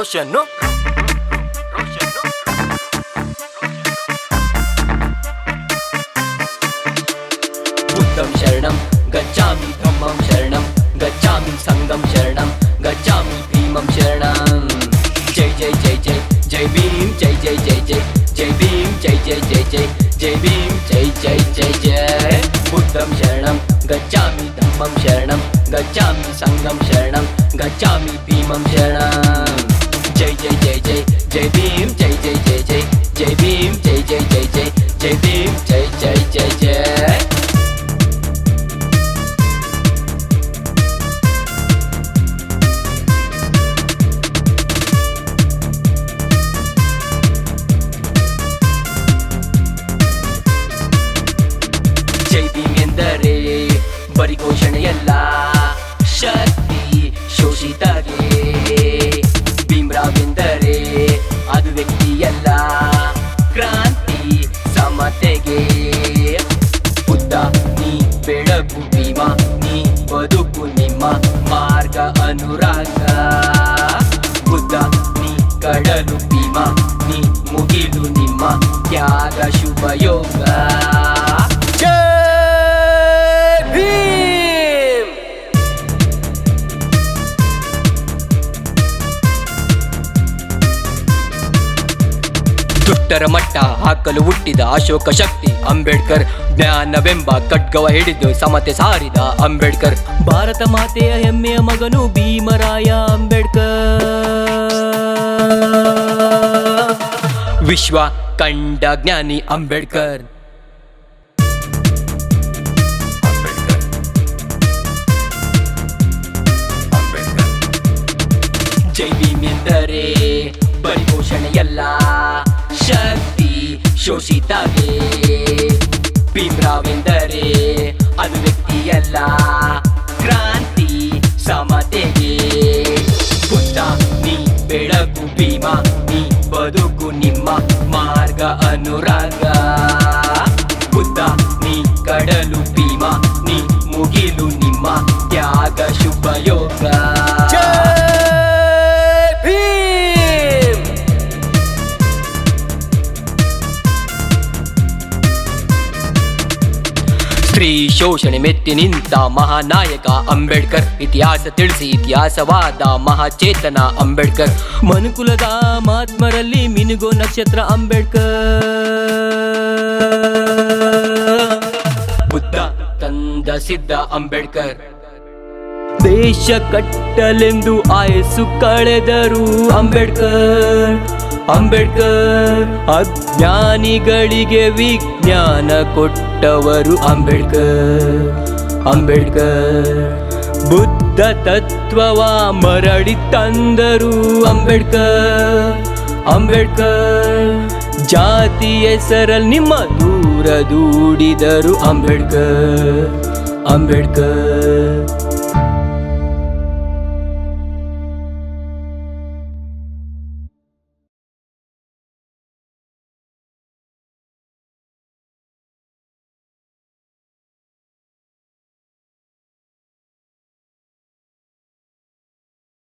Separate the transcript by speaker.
Speaker 1: రోషన్ను బుద్ధం శరణం గచ్చామి బ్రహ్మం శరణం గచ్చామి సంగం శరణం గచ్చామి భీమం శరణం జై జై జై జై జై భీమ్ జై జై జై జై జై భీమ్ జై జై జై జై జై భీమ్ జై జై జై జై బుద్ధం శరణం గచ్చామి ధమ్మం శరణం గచ్చామి సంగం శరణం గచ్చామి భీమం శరణం ஜெய் ஜெய் ஜெய் ஜெய் ஜெய் பீம் ஜெய் ஜெய் ஜெய் ஜெய் ஜெய் பீம் ஜெய் ஜெய் ஜெய் ஜெய் ஜெய் பீம் ஜெய் ஜெய் ஜெய் ஜெய் ಬರಿ ಅನುರಾಗ. ಬುದ್ಧ, ನೀ ಕಡಲು ಭೀಮ, ನೀ ಮುಗಿಲು ನಿಮ್ಮ ತ್ಯಾಗ ಶುಭ ಯೋಗ. ಜೈ ಭೀಮ್! ದುಷ್ಟರ ಮಟ್ಟ ಹಾಕಲು ಹುಟ್ಟಿದ ಅಶೋಕ ಶಕ್ತಿ ಅಂಬೇಡ್ಕರ್. ಜ್ಞಾನವೆಂಬ ಖಡ್ಗವ ಹಿಡಿದು ಸಮತೆ ಸಾರಿದ ಅಂಬೇಡ್ಕರ್. ಭಾರತ ಮಾತೆಯ ಹೆಮ್ಮೆಯ ಮಗನು ವಿಶ್ವ ಕಂಡ ಜ್ಞಾನಿ ಅಂಬೇಡ್ಕರ್. ಜೈ ಭೀಮ್ ಎಂದರೆ ಬರಿ ಘೋಷಣೆಯಲ್ಲ ಶಕ್ತಿ ಶೋಷಿತವೇ ಭೀಮ್ರಾವ್ ಎಂದರೆ ಅದು ವ್ಯಕ್ತಿಯಲ್ಲ, ಕ್ರಾಂತಿ ಸಮತೆಗೆ. ಪುಟ್ಟ ನೀ ಬೆಳಕು ಅನುರಾಗ ಸ್ತ್ರೀ ಶೋಷಣೆ ಮೆತ್ತಿ ನಿಂತ ಮಹಾನಾಯಕ ಅಂಬೇಡ್ಕರ್. ಇತಿಹಾಸ ತಿಳಿಸಿ ಇತಿಹಾಸವಾದ ಮಹಾಚೇತನ ಅಂಬೇಡ್ಕರ್. ಮನುಕುಲದ ಮಹಾತ್ಮರಲ್ಲಿ ಮಿನುಗೋ ನಕ್ಷತ್ರ ಅಂಬೇಡ್ಕರ್. ಬುದ್ಧ ತಂದ ಸಿದ್ಧ ಅಂಬೇಡ್ಕರ್. ದೇಶ ಕಟ್ಟಲೆಂದು ಆಯಸ್ಸು ಕಳೆದರು. ಅಂಬೇಡ್ಕರ್ ಅಂಬೇಡ್ಕರ್, ಅಜ್ಞಾನಿಗಳಿಗೆ ವಿಜ್ಞಾನ ಕೊಟ್ಟವರು ಅಂಬೇಡ್ಕರ್ ಅಂಬೇಡ್ಕರ್. ಬುದ್ಧ ತತ್ವವ ಮರಳಿ ತಂದರು ಅಂಬೇಡ್ಕರ್ ಅಂಬೇಡ್ಕರ್. ಜಾತಿ ಹೆಸರಲ್ಲಿ ನಿಮ್ಮ ದೂರ ದೂಡಿದರು ಅಂಬೇಡ್ಕರ್ ಅಂಬೇಡ್ಕರ್.